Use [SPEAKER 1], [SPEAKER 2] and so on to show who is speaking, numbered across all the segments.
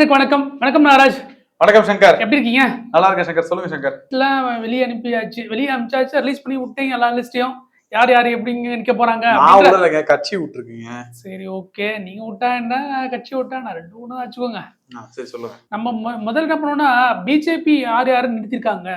[SPEAKER 1] சாமனியருக்கு வணக்கம். வணக்கம் நாகராஜ்
[SPEAKER 2] வணக்கம் சங்கர்.
[SPEAKER 1] எப்படி இருக்கீங்க?
[SPEAKER 2] நல்லா இருக்கேன் சங்கர். சொல்லுங்க சங்கர்.
[SPEAKER 1] எல்லாம் வெளியே அனுப்பியாச்சு. வெளியே அனுப்பிச்சாச்சு ரிலீஸ் பண்ணி விட்டீங்க எல்லா லிஸ்டையும் யார் யார் எப்படிங்க நிக்க போறாங்க
[SPEAKER 2] நான் விடலைங்க கட்சி விட்டுருக்கீங்க.
[SPEAKER 1] சரி ஓகே நீங்க விட்டா என்ன? கட்சி விட்டா நான் ரெண்டு ஒண்ணு வச்சுக்கோங்க.
[SPEAKER 2] சரி சொல்லுங்க.
[SPEAKER 1] நம்ம முதல்ல என்ன பண்ணோம்னா பிஜேபி யார் யாரு நிறுத்திருக்காங்க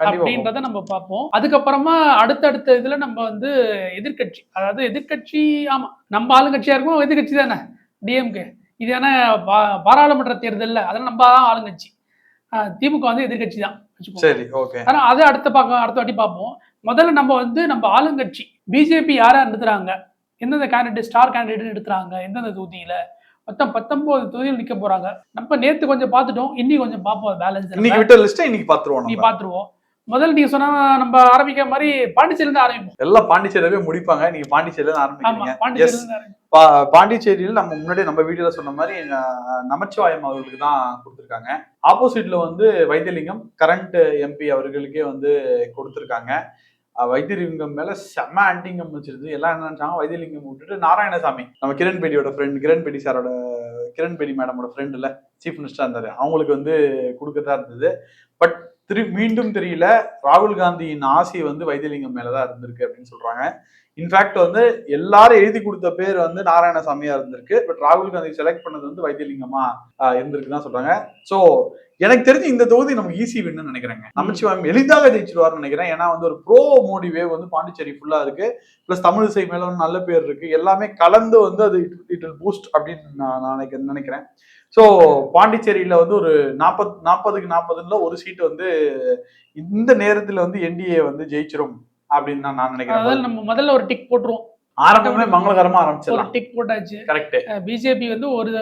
[SPEAKER 1] அப்படின்றத நம்ம பார்ப்போம். அதுக்கப்புறமா அடுத்தடுத்த இதுல நம்ம வந்து எதிர்க்கட்சி. அதாவது எதிர்க்கட்சி ஆமா நம்ம ஆளுங்கட்சியா இருக்கும் எதிர்க்கட்சி தானே டிஎம்கே இது ஏன்னா பா- பாராளுமன்ற தேர்தல்ல அதெல்லாம் நம்ம தான் ஆளுங்கட்சி திமுக வந்து எதிர்க்கட்சி தான்
[SPEAKER 2] சரி ஓகே.
[SPEAKER 1] ஆனா அது அடுத்த பார்க்க அடுத்த வாட்டி பார்ப்போம். முதல்ல நம்ம வந்து நம்ம ஆளுங்கட்சி பிஜேபி யாரா நிறுத்துறாங்க? எந்தெந்த கேண்டிடேட் ஸ்டார் கேண்டிடேட் எடுத்துறாங்க எந்தெந்த தொகுதியில? மொத்தம் பத்தொன்பது தொகுதியில் நிக்க போறாங்க. நம்ம நேத்து கொஞ்சம் பார்த்துட்டோம் இன்னைக்கு கொஞ்சம் பார்ப்போம் பேலன்ஸ்
[SPEAKER 2] இன்னைக்கு விட்ட லிஸ்ட் இன்னைக்கு பாத்துருவோம்
[SPEAKER 1] நீ
[SPEAKER 2] நம்ம.
[SPEAKER 1] முதல்ல நீங்க சொன்ன நம்ம ஆரம்பிக்கிற மாதிரி பாண்டிச்சேரியில இருந்து ஆரம்பிப்போம்.
[SPEAKER 2] எல்லாம் பாண்டிச்சேரியாவே முடிப்பாங்க. நீங்க பாண்டிச்சேரியில இருந்து ஆரம்பிக்கிறீங்க.
[SPEAKER 1] பாண்டிச்சேரியில
[SPEAKER 2] நம்ம முன்னாடி நம்ம வீடியோல சொன்ன மாதிரி நமச்சிவாயம் அவர்களுக்கு தான் கொடுத்துருக்காங்க. ஆப்போசிட்ல வந்து வைத்தியலிங்கம் கரண்ட் எம்பி அவர்களுக்கே வந்து கொடுத்துருக்காங்க. வைத்தியலிங்கம் மேல செம்ம ஆன்டிங்கம் வச்சிருந்து எல்லாம் என்ன நினைச்சாங்க? வைத்தியலிங்கம் விட்டுட்டு நாராயணசாமி நம்ம கிரண் பேடியோட ஃப்ரெண்ட் கிரண் பேடி சாரோட கிரண் பேடி மேடமோட ஃப்ரெண்ட் இல்ல சீஃப் மினிஸ்டரா இருந்தாரு. அவங்களுக்கு வந்து கொடுக்கறதா இருந்தது. பட் திரு மீண்டும் தெரியல. ராகுல் காந்தியின் ஆசை வந்து வைத்தியலிங்கம் மேலதான் இருந்திருக்கு அப்படின்னு சொல்றாங்க. இன்ஃபேக்ட் வந்து எல்லாரும் எழுதி கொடுத்த பேர் வந்து நாராயணசாமியா இருந்திருக்கு. பட் ராகுல் காந்தி செலக்ட் பண்ணது வந்து வைத்தியலிங்கமா இருந்திருக்கு தான் சொல்றாங்க. சோ எனக்கு தெரிஞ்சு இந்த தொகுதி நமக்கு ஈஸி வின்னு நினைக்கிறேங்க. நமச்சிவாயம் எளிதாக ஜெயிச்சிருவார்னு நினைக்கிறேன். ஏன்னா வந்து ஒரு ப்ரோ மோடி வேவ் வந்து பாண்டிச்சேரி ஃபுல்லா இருக்கு. பிளஸ் தமிழிசை மேல ஒரு நல்ல பேர் இருக்கு. எல்லாமே கலந்து வந்து அது இட் வில் பூஸ்ட் அப்படின்னு நான் நான் நினைக்க- நினைக்கிறேன். ஸோ பாண்டிச்சேரியில வந்து ஒரு நாற்பத் நாற்பதுக்கு நாற்பதுல ஒரு சீட் வந்து இந்த நேரத்துல வந்து என்டிஏ வந்து ஜெயிச்சிரும் அப்படின்னு தான் நான் நினைக்கிறேன்.
[SPEAKER 1] அதாவது நம்ம முதல்ல ஒரு டிக் போட்டுருவோம்.
[SPEAKER 2] ஆரம்பமே மங்களகரமா ஆரம்பிச்சிடலாம்.
[SPEAKER 1] டிக் போட்டாச்சு.
[SPEAKER 2] கரெக்ட்
[SPEAKER 1] பிஜேபி வந்து ஒரு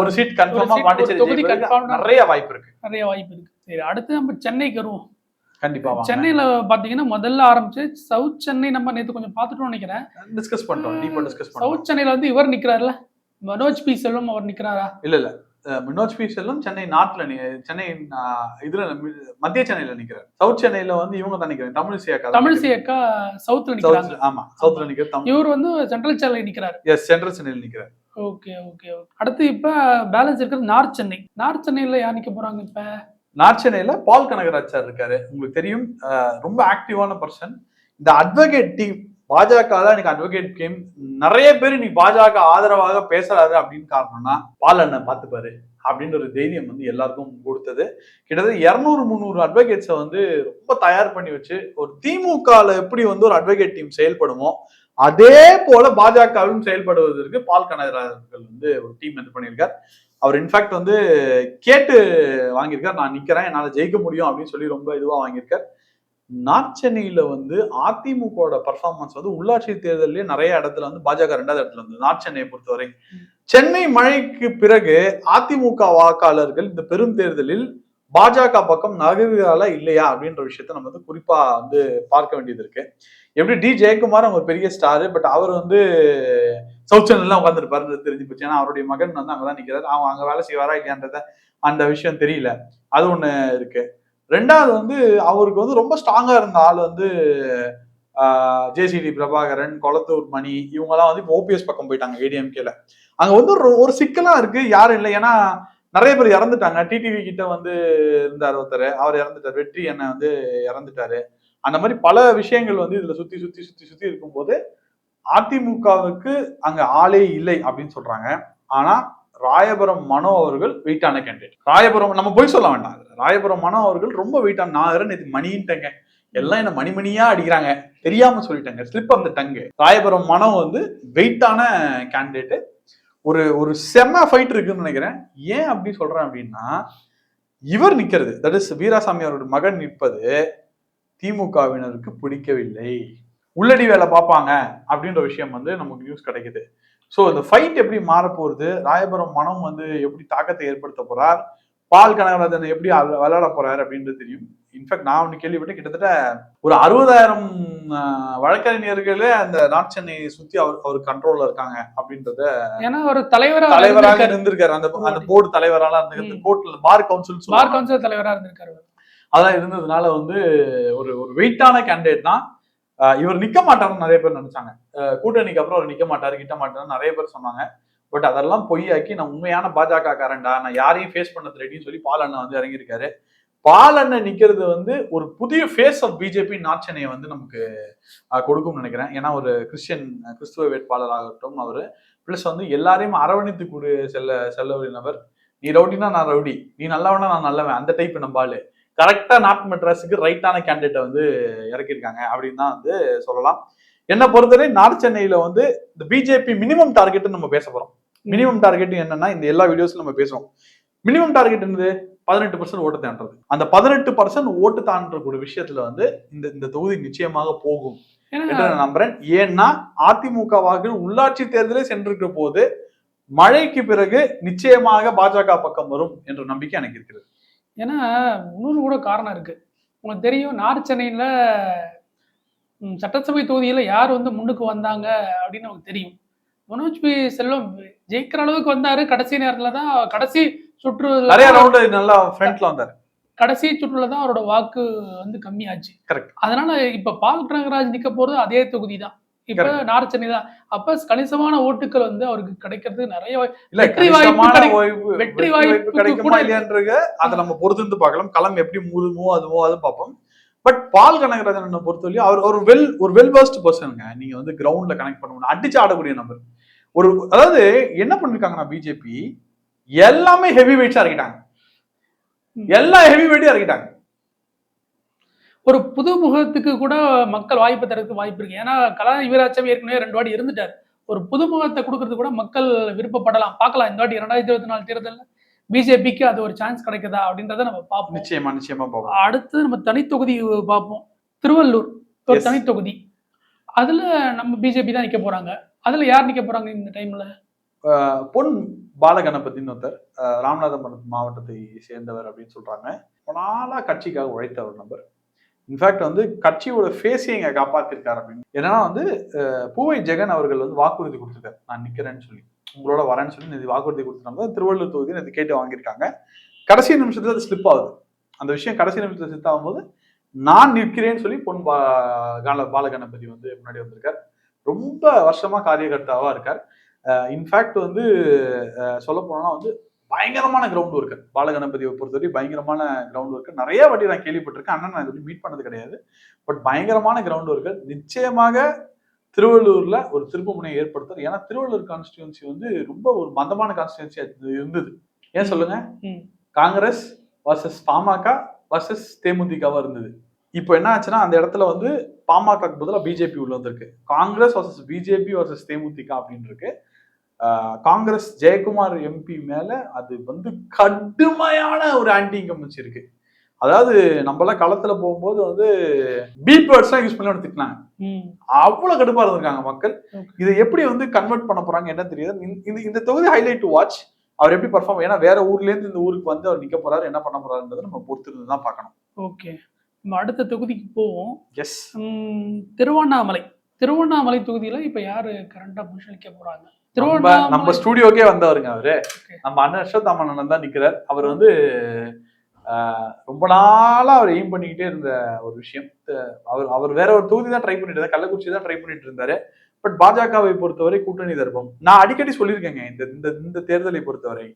[SPEAKER 2] ஒரு சீட் கன்ஃபார்மா பாண்டிச்சேரி. நிறைய வாய்ப்பு இருக்கு.
[SPEAKER 1] நிறைய வாய்ப்பு இருக்கு. சரி அடுத்து நம்ம சென்னைக்கு வருவோம்.
[SPEAKER 2] கண்டிப்பா
[SPEAKER 1] சென்னையில பாத்தீங்கன்னா முதல்ல ஆரம்பிச்சு சவுத் சென்னை நம்ம நேத்து கொஞ்சம் பார்த்துட்டோம்னு நினைக்கிறேன்.
[SPEAKER 2] டிஸ்கஸ் பண்றோம் டீப்பா டிஸ்கஸ்
[SPEAKER 1] சவுத் சென்னையில வந்து இவர் நிக்கிறாருல மனோஜ் பி செல்வம் அவர் நிக்கிறாரா?
[SPEAKER 2] இல்ல இல்ல. மினோஜ் பி செல்லும் சென்னை நார்த்ல நி- சென்னை இதுல மத்திய சென்னையில நிக்கிறார். சவுத் சென்னையில வந்து இவங்க தான் நிக்கிறாங்க. தமிழிசை அக்கா தான்
[SPEAKER 1] தமிழிசை அக்கா சவுத்ல நிக்கிறாங்க.
[SPEAKER 2] ஆமா சவுத்ல நிக்கிற தமிழ்.
[SPEAKER 1] இவர் வந்து சென்ட்ரல் சென்னை நிக்கிறாரு.
[SPEAKER 2] எஸ் சென்ட்ரல் சென்னையில் நிக்கிறார்.
[SPEAKER 1] ஓகே ஓகே அடுத்து இப்ப பேலன்ஸ் இருக்கிறது நார்த் சென்னை. நார்த் சென்னையில யார் நிக்க போறாங்க இப்ப?
[SPEAKER 2] நார்த் சென்னையில பால் கனகராஜ் சார் இருக்காரு. உங்களுக்கு தெரியும் ரொம்ப ஆக்டிவான பர்சன் இந்த அட்வொகேட் டீம் பாஜக தான் எனக்கு அட்வொகேட் டீம் நிறைய பேர் இன்னைக்கு பாஜக ஆதரவாக பேசுறாரு அப்படின்னு காரணம்னா பால் அண்ணன் பார்த்துப்பாரு அப்படின்ற ஒரு தைரியம் வந்து எல்லாருக்கும் கொடுத்தது. கிட்டத்தட்ட இரநூறு முந்நூறு அட்வொகேட்ஸை வந்து ரொம்ப தயார் பண்ணி வச்சு ஒரு திமுகவில் எப்படி வந்து ஒரு அட்வொகேட் டீம் செயல்படுமோ அதே போல பாஜகவும் செயல்படுவதற்கு பால் கனகராஜர்கள் வந்து ஒரு டீம் இது பண்ணியிருக்கார். அவர் இன்ஃபேக்ட் வந்து கேட்டு வாங்கியிருக்கார். நான் நிற்கிறேன் என்னால் ஜெயிக்க முடியும் அப்படின்னு சொல்லி ரொம்ப இதுவாக வாங்கியிருக்கார். நார்த் சென்னையில வந்து அதிமுகவோட பர்ஃபார்மன்ஸ் வந்து உள்ளாட்சி தேர்தல்லே நிறைய இடத்துல வந்து பாஜக ரெண்டாவது இடத்துல வந்து நார்த் சென்னையை பொறுத்தவரை சென்னை மழைக்கு பிறகு அதிமுக வாக்காளர்கள் இந்த பெரும் தேர்தலில் பாஜக பக்கம் நகர்கிறாளா இல்லையா அப்படின்ற விஷயத்த நம்ம வந்து குறிப்பா வந்து பார்க்க வேண்டியது இருக்கு. எப்படி டி ஜெயக்குமார் அவங்க பெரிய ஸ்டாரு பட் அவர் வந்து சவுத் சென்னையில உட்காந்துருப்பாருன்றது தெரிஞ்சு போச்சு. ஏன்னா அவருடைய மகன் வந்து அங்கதான் நிக்கிறாரு. அவங்க அங்க வேலை செய்வாரா இல்லையான்றத அந்த விஷயம் தெரியல. அது ஒண்ணு இருக்கு. ரெண்டாவது வந்து அவருக்கு வந்து ரொம்ப ஸ்ட்ராங்கா இருந்த ஆள் வந்து ஜேசிடி பிரபாகரன் கொளத்தூர் மணி இவங்கெல்லாம் வந்து இப்போ ஓபிஎஸ் பக்கம் போயிட்டாங்க ஏடிஎம்கேல அங்க வந்து ஒரு ஒரு சிக்கலா இருக்கு யாரும் இல்லை. ஏன்னா நிறைய பேர் இறந்துட்டாங்க. டிடிவி கிட்ட வந்து இருந்தார் ஒருத்தர். அவர் இறந்துட்டார். வெற்றி என்ன வந்து இறந்துட்டாரு. அந்த மாதிரி பல விஷயங்கள் வந்து இதுல சுத்தி சுத்தி சுத்தி சுத்தி இருக்கும்போது அதிமுகவுக்கு அங்க ஆளே இல்லை அப்படின்னு சொல்றாங்க. ஆனா ராயபுரம் மனோ அவர்கள் வெயிட்டான கேண்டிடேட் ராயபுரம் நம்ம போய் சொல்ல வேண்டாம். ராயபுரம் மனோ அவர்கள் ரொம்ப வெயிட்டான நான் நேற்று மணின்ட்டேங்க. எல்லாம் என்ன மணிமணியா அடிக்கிறாங்க. தெரியாம சொல்லிட்டாங்க. Slip of the tongue Royapuram Mano வந்து வெயிட்டான கேண்டிடேட்டு ஒரு ஒரு செம்ம ஃபைட் இருக்குன்னு நினைக்கிறேன். ஏன் அப்படி சொல்றேன் அப்படின்னா இவர் நிக்கிறது தட் இஸ் வீராசாமி அவருடைய மகன் நிற்பது திமுகவினருக்கு பிடிக்கவில்லை. உள்ளடி வேலை பார்ப்பாங்க அப்படின்ற விஷயம் வந்து நமக்கு நியூஸ் கிடைக்குது. ஸோ இந்த ஃபைட் எப்படி மாற போகுது ராயபுரம் மனம் வந்து எப்படி தாக்கத்தை ஏற்படுத்த போறார்? பால் கனகராஜன் எப்படி விளையாட போறாரு அப்படின்றது தெரியும். இன்ஃபேக்ட் நான் ஒன்று கேள்விப்பட்டேன். கிட்டத்தட்ட ஒரு அறுபதாயிரம் வழக்கறிஞர்களே அந்த நார்த் சென்னையை சுத்தி அவர் அவர் கண்ட்ரோல்ல இருக்காங்க அப்படின்றத
[SPEAKER 1] ஏன்னா ஒரு தலைவரா
[SPEAKER 2] தலைவராக
[SPEAKER 1] இருந்திருக்காரு.
[SPEAKER 2] அந்த அந்த போர்டு தலைவரால இருந்திருக்காரு
[SPEAKER 1] ம்.
[SPEAKER 2] கோர்ட்ல பார் கவுன்சில்
[SPEAKER 1] பார் கவுன்சில் தலைவரா இருந்திருக்காரு.
[SPEAKER 2] அதெல்லாம் இருந்ததுனால வந்து ஒரு ஒரு வெயிட்டான கேண்டிடேட் தான். இவர் நிக்க மாட்டார்னு நிறைய பேர் நினைச்சாங்க. கூட்டணிக்கு அப்புறம் அவர் நிக்க மாட்டாரு கிட்ட மாட்டாருன்னு நிறைய பேர் சொன்னாங்க. பட் அதெல்லாம் பொய்யாக்கி நான் உண்மையான பாஜக காரன்டா நான் யாரையும் ஃபேஸ் பண்ணது ரெடின்னு சொல்லி பால் அண்ணன் வந்து இறங்கியிருக்காரு. பால் அண்ணன் நிக்கிறது வந்து ஒரு புதிய ஃபேஸ் ஆஃப் பிஜேபி நார்த் சென்னையை வந்து நமக்கு கொடுக்கும்னு நினைக்கிறேன். ஏன்னா ஒரு கிறிஸ்டியன் கிறிஸ்துவ வேட்பாளராகட்டும் அவரு ப்ளஸ் வந்து எல்லாரையும் அரவணைத்து கூடு செல்ல செல்ல ஒரு நபர். நீ ரவுடினா நான் ரவுடி. நீ நல்லவனா நான் நல்லவன். அந்த டைப் நம்ம ஆளு. கரெக்டா நார்த் மெட்ராஸுக்கு ரைட்டான கேண்டிடேட்டை வந்து இறக்கியிருக்காங்க அப்படின்னு தான் வந்து சொல்லலாம். என்னை பொறுத்தவரை நார்த் சென்னையில வந்து இந்த பிஜேபி மினிமம் டார்கெட் நம்ம பேச போறோம். மினிமம் டார்கெட் என்னன்னா இந்த எல்லா வீடியோஸ்ல நம்ம பேசுவோம் மினிமம் டார்கெட் என்னது? பதினெட்டு பர்சன்ட் ஓட்டு தாண்டது அந்த பதினெட்டு பர்சன்ட் ஓட்டு தாண்டக்கூடிய விஷயத்துல வந்து இந்த இந்த தொகுதி நிச்சயமாக போகும் என்று
[SPEAKER 1] ஏன்னா
[SPEAKER 2] நான் நம்புறேன். ஏன்னா அதிமுக வாக்குகள் உள்ளாட்சி தேர்தலே சென்றிருக்கிற போது மழைக்கு பிறகு நிச்சயமாக பாஜக பக்கம் வரும் என்ற நம்பிக்கை எனக்கு இருக்கிறது.
[SPEAKER 1] ஏன்னா இன்னொன்று கூட காரணம் இருக்கு. உங்களுக்கு தெரியும் நார்த் சென்னையில் சட்டசபை தொகுதியில் யார் வந்து முன்னுக்கு வந்தாங்க அப்படின்னு நமக்கு தெரியும். மனோஜ் பி. செல்வம் ஜெயிக்கிற அளவுக்கு வந்தாரு. கடைசி நேரத்துல தான் கடைசி சுற்று
[SPEAKER 2] நிறைய ரவுண்டு நல்லா ஃப்ரண்ட்ல வந்தாரு.
[SPEAKER 1] கடைசி சுற்றுல தான் அவரோட வாக்கு வந்து கம்மியாச்சு.
[SPEAKER 2] Correct.
[SPEAKER 1] அதனால இப்ப பால் கனகராஜ் நிக்க போறது அதே தொகுதி தான். இப்ப நார்த் சென்னை தான் அப்ப கணிசமான ஓட்டுகள் வந்து அவருக்கு கிடைக்கிறதுக்கு நிறைய வெற்றி வாய்ப்பு வெற்றி வாய்ப்பு
[SPEAKER 2] கிடைக்குமா
[SPEAKER 1] கூட
[SPEAKER 2] இல்லையான்றது அதை நம்ம பொறுத்திருந்து பார்க்கலாம். களம் எப்படி மூடுமோ அதுவோ அது பார்ப்போம். பட் பால் கனகராஜன் பொறுத்தவரையும் அவர் ஒரு வெல் ஒரு வெல் வர்ஸ்ட் பர்சனுங்க நீங்க வந்து கிரவுண்ட்ல கனெக்ட் பண்ண முடியும். அடிச்சு ஆடக்கூடிய நபர் ஒரு அதாவது என்ன பண்ணிருக்காங்கன்னா பிஜேபி? எல்லாமே ஹெவி வெயிட்ஸா இறக்கிட்டாங்க எல்லா ஹெவி வெயிட்டும் இறக்கிட்டாங்க.
[SPEAKER 1] ஒரு புது முகத்துக்கு கூட மக்கள் வாய்ப்பு தரதுக்கு வாய்ப்பு இருக்கு. ஏன்னா கலா யுவராஜாவே ஏற்கனவே ரெண்டு வாட்டி இருந்துட்டார். ஒரு புது முகத்தை கொடுக்கறது கூட மக்கள் விருப்பப்படலாம். பார்க்கலாம். இந்த வாட்டி இரண்டாயிரத்தி இருபத்தி நாலு தேர்தலில் பிஜேபிக்கு அது ஒரு சான்ஸ் கிடைக்குதா அப்படின்றத நம்ம பார்ப்போம்.
[SPEAKER 2] நிச்சயமா நிச்சயமா பார்ப்போம்.
[SPEAKER 1] அடுத்து நம்ம தனித்தொகுதி பார்ப்போம். திருவள்ளூர் ஒரு. தனித்தொகுதி அதுல நம்ம பிஜேபி தான் நிக்க போறாங்க. அதுல யார் நிக்க போறாங்க இந்த டைம்ல
[SPEAKER 2] பொன் பாலகணபதினு ஒருத்தர் ராமநாதபுரம் மாவட்டத்தை சேர்ந்தவர் அப்படின்னு சொல்றாங்க. நாளா கட்சிக்காக உழைத்த ஒரு நபர். இன்ஃபேக்ட் வந்து கட்சியோட ஃபேஸையும் இங்கே காப்பாற்றிருக்காரு அப்படின்னு. என்னன்னா வந்து பூவை ஜெகன் அவர்கள் வந்து வாக்குறுதி கொடுத்துருக்காரு. நான் நிற்கிறேன்னு சொல்லி. உங்களோட வரேன்னு சொல்லி நேற்று வாக்குறுதி கொடுத்துருந்தாங்க திருவள்ளூர் தொகுதி இது கேட்டு வாங்கியிருக்காங்க. கடைசி நிமிஷத்தில் அது ஸ்லிப் ஆகுது. அந்த விஷயம் கடைசி நிமிஷத்தில் ஸ்லிப் ஆகும்போது நான் நிற்கிறேன்னு சொல்லி பொன் பா கால பாலகணபதி வந்து முன்னாடி வந்திருக்கார். ரொம்ப வருஷமா காரியகர்த்தாவாக இருக்கார். இன்ஃபேக்ட் வந்து சொல்ல போனோம்னா வந்து பயங்கரமான கிரவுண்ட் ஒர்க்கர் பாலகணபதியை பொறுத்தவரை பயங்கரமான கிரவுண்ட் ஒர்க்கர் நிறைய வாட்டி நான் கேள்விப்பட்டிருக்கேன். அண்ணன் நான் இது மீட் பண்ணது கிடையாது. பட் பயங்கரமான கிரவுண்ட் ஒர்க்கர் நிச்சயமாக திருவள்ளூர்ல ஒரு திருப்பு முனையை ஏற்படுத்தார் ஏன்னா திருவள்ளூர் கான்ஸ்டியூன்சி வந்து ரொம்ப ஒரு மந்தமான கான்ஸ்டியூன்சி இருந்தது. ஏன் சொல்லுங்க. காங்கிரஸ் வர்சஸ் பாமக வர்சஸ் தேமுதிகவா இருந்தது. இப்போ என்ன ஆச்சுன்னா அந்த இடத்துல வந்து பாமகக்கு பதிலாக பிஜேபி உள்ள வந்திருக்கு. Congress versus BJP versus DMDK அப்படின்னு இருக்கு காங்கிரஸ் ஜெயக்குமார் எம்பி மேல அது வந்து கடுமையான ஒரு ஆன்டி இன்கம்பன்சி இருக்கு. அதாவது நம்மளாம் களத்துல போகும்போது வந்து பீப் வேர்ட்ஸ் யூஸ் பண்ணி வந்து திட்டினாங்க.
[SPEAKER 1] ம்.
[SPEAKER 2] அவ்வளவு கடுப்பா இருந்திருக்காங்க மக்கள். இதை எப்படி வந்து கன்வெர்ட் பண்ண போறாங்க என்ன தெரியாது. இந்த- இந்த தொகுதி ஹைலைட் டு வாட்ச் அவர் எப்படி பர்ஃபார்ம் ஏன்னா வேற ஊர்ல இருந்து இந்த ஊருக்கு வந்து அவர் நிக்க போறாரு என்ன பண்ண போறாருன்றதை நம்ம பொறுத்திருந்து தான் பார்க்கணும்.
[SPEAKER 1] ஓகே. நம்ம அடுத்த தொகுதிக்கு போவோம்.
[SPEAKER 2] எஸ்
[SPEAKER 1] திருவண்ணாமலை. திருவண்ணாமலை தொகுதியில இப்ப யாரு கரண்டா புஷலிக்க போறாங்க?
[SPEAKER 2] நம்ம ஸ்டூடியோக்கே வந்தவருங்க அவரு. நம்ம அண்ணன் அஸ்வத் அண்ணன் தான் நிக்கிறார். அவர் வந்து ரொம்ப நாளா அவர் எய்ம் பண்ணிக்கிட்டே இருந்த ஒரு விஷயம். அவர் அவர் வேற ஒரு தொகுதி தான் ட்ரை பண்ணிட்டு இருந்தார். கள்ளக்குறிச்சி தான் ட்ரை பண்ணிட்டு இருந்தாரு. பட் பாஜகவை பொறுத்தவரை கூட்டணி தர்ப்பம் நான் அடிக்கடி சொல்லியிருக்கேங்க இந்த இந்த இந்த தேர்தலை பொறுத்தவரை.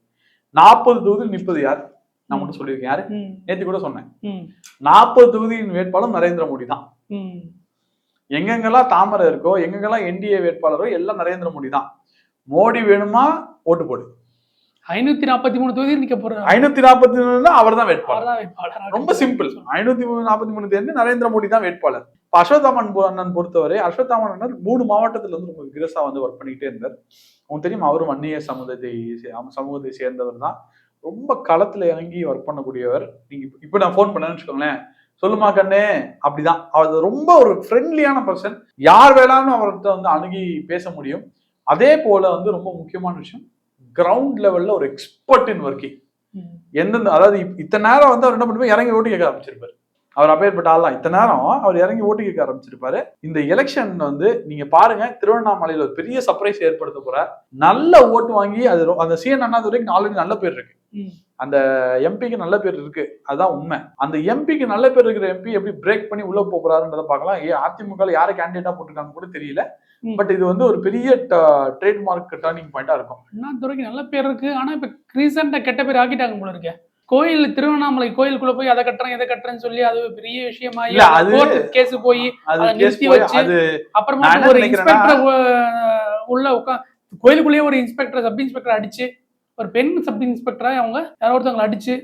[SPEAKER 2] நாற்பது தொகுதியில் நிற்பது யார்? நான் மட்டும் சொல்லியிருக்கேன். யாரு? நேற்று கூட சொன்னேன். நாற்பது தொகுதியின் வேட்பாளர் நரேந்திர மோடி தான். எங்கெங்கெல்லாம் தாமரை இருக்கோ எங்கெங்கெல்லாம் என்டிஏ வேட்பாளரோ எல்லாம் நரேந்திர மோடி தான். மோடி வேணுமா ஓட்டு போடு.
[SPEAKER 1] ஐநூத்தி நாற்பத்தி மூணு தொகுதியில் நிக்க போறாரு
[SPEAKER 2] ஐநூத்தி நாற்பத்தி மூணு அவர் தான் வேட்பாளர். ரொம்ப சிம்பிள் ஐநூத்தி நாற்பத்தி மூணு தேர்ந்து நரேந்திர மோடி தான் வேட்பாளர். இப்ப அஸ்வத்தாமன் அண்ணன் பொறுத்தவரை அஸ்வத்தாமன் அண்ணன் மூணு மாவட்டத்துல வந்து ரொம்ப விகிரசா வந்து ஒர்க் பண்ணிக்கிட்டே இருந்தார். உங்களுக்கு தெரியும் அவரும் அந்நிய சமூகத்தை சே- ஆம- சமூகத்தை சேர்ந்தவர் தான். ரொம்ப களத்துல இறங்கி ஒர்க் பண்ணக்கூடியவர். நீங்க இப்ப- இப்ப நான் ஃபோன் பண்ணேன்னு வச்சுக்கோங்களேன். சொல்லுமா கண்ணே? அப்படிதான். அவர் ரொம்ப ஒரு ஃப்ரெண்ட்லியான பர்சன் யார் வேணாலும் அவர்கிட்ட வந்து அணுகி பேச முடியும். அதே போல வந்து ரொம்ப முக்கியமான விஷயம் கிரவுண்ட் லெவல்ல ஒரு எக்ஸ்பர்ட் இன் ஒர்க்கிங் எந்தெந்த அதாவது இத்தனை நேரம் வந்து அவர் என்ன பண்ணுவார்? இறங்கி ஓட்டு கேட்க ஆரம்பிச்சிருப்பாரு. அவர் அப்பேற்பட்ட ஆள் தான் இத்தனை நேரம் அவர் இறங்கி ஓட்டு கேட்க ஆரம்பிச்சிருப்பாரு. இந்த எலெக்ஷன் வந்து நீங்க பாருங்க திருவண்ணாமலையில ஒரு பெரிய சர்ப்ரைஸ் ஏற்படுத்த போற நல்ல ஓட்டு வாங்கி அது அந்த சிஎன் அண்ணாதுரைக்கு ஆல்ரெடி நல்ல பேர் இருக்கு. அந்த எம்பிக்கு நல்ல பேர் இருக்கு. அதுதான் உண்மை. அந்த எம்பிக்கு நல்ல பேர் இருக்கிற எம்பி எப்படி பிரேக் பண்ணி உள்ள போறாருன்றத பார்க்கலாம். ஏ அதிமுக யாரை கேண்டிடேட்டா போட்டிருக்காங்க கூட தெரியல. பட் இது வந்து ஒரு பெரிய ட்ரேட்மார்க் டேர்னிங் பாயிண்டா இருக்கும்.
[SPEAKER 1] அண்ணாதுரைக்கு நல்ல பேர் இருக்கு. ஆனா இப்ப ரீசெண்டா கெட்ட பேர் ஆக்கிட்டாங்க போல இருக்கே. கோயில் திருவண்ணாமலை கோயிலுக்குள்ள போய் அதை கட்டுறேன் இதை கட்டுறேன்னு சொல்லி அது பெரிய விஷயமா
[SPEAKER 2] இல்ல, அது-
[SPEAKER 1] கேஸ் போய்
[SPEAKER 2] அது
[SPEAKER 1] நிறுத்தி வச்சு, அப்புறமா ஒரு இன்ஸ்பெக்டர் உள்ள உட்கா கோயிலுக்குள்ளேயே ஒரு இன்ஸ்பெக்டர் சப் இன்ஸ்பெக்டர் அடிச்சு ஒரு பெண் சப் இன்ஸ்பெக்டரா அவங்க யாரோ ஒருத்தவங்களை அடிச்சு